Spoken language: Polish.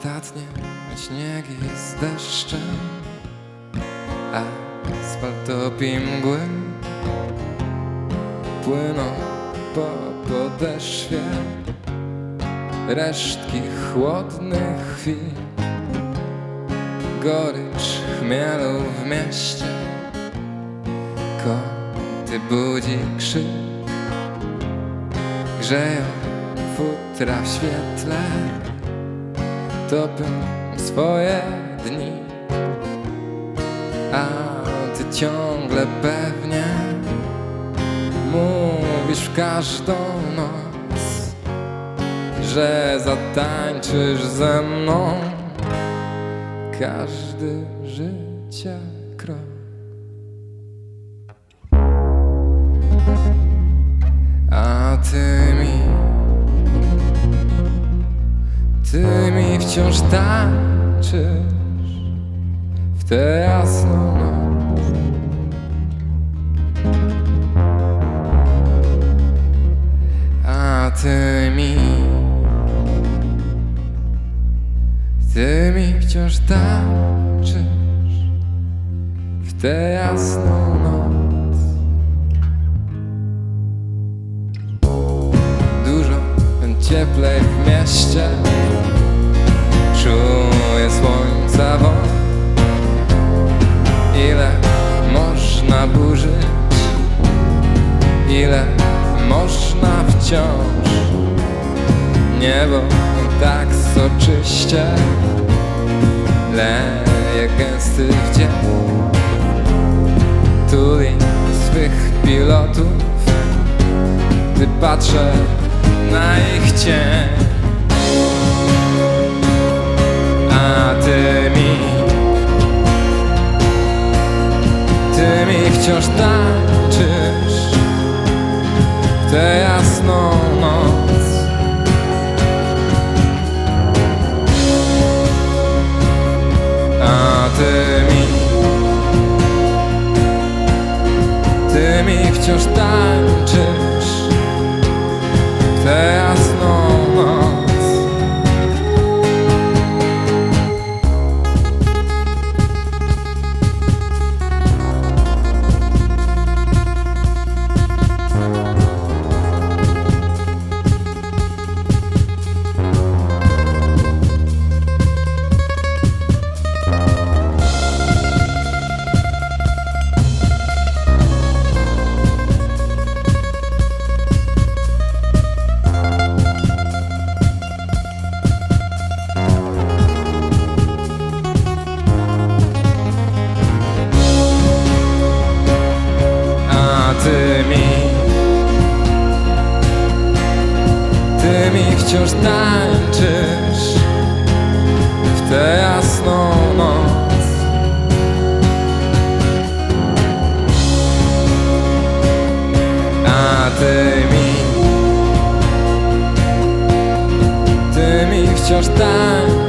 Ostatnie śniegi z deszczem Asfalt topi mgły Płyną po podeszwie Resztki chłodnych chwil. Gorycz chmielu w mieście Koty budzi krzyk Grzeją futra w świetle Topią swoje dni. A ty ciągle pewnie Mówisz w każdą noc Że zatańczysz ze mną Każdy życia krok Ty mi wciąż tańczysz W tę jasną noc A ty mi Ty mi wciąż tańczysz W tę jasną noc cieplej w mieście. Czuję słońca won Ile można burzyć? Ile można wciąż? Niebo tak soczyście Leje gęsty wdzięk Tuli swych pilotów. Gdy patrzę na ich cień. A ty mi Ty mi wciąż tańczysz W tę jasną noc. A ty mi Ty mi wciąż tańczysz A ty mi Ty mi wciąż tańczysz W tę jasną noc. A ty mi Ty mi wciąż tańczysz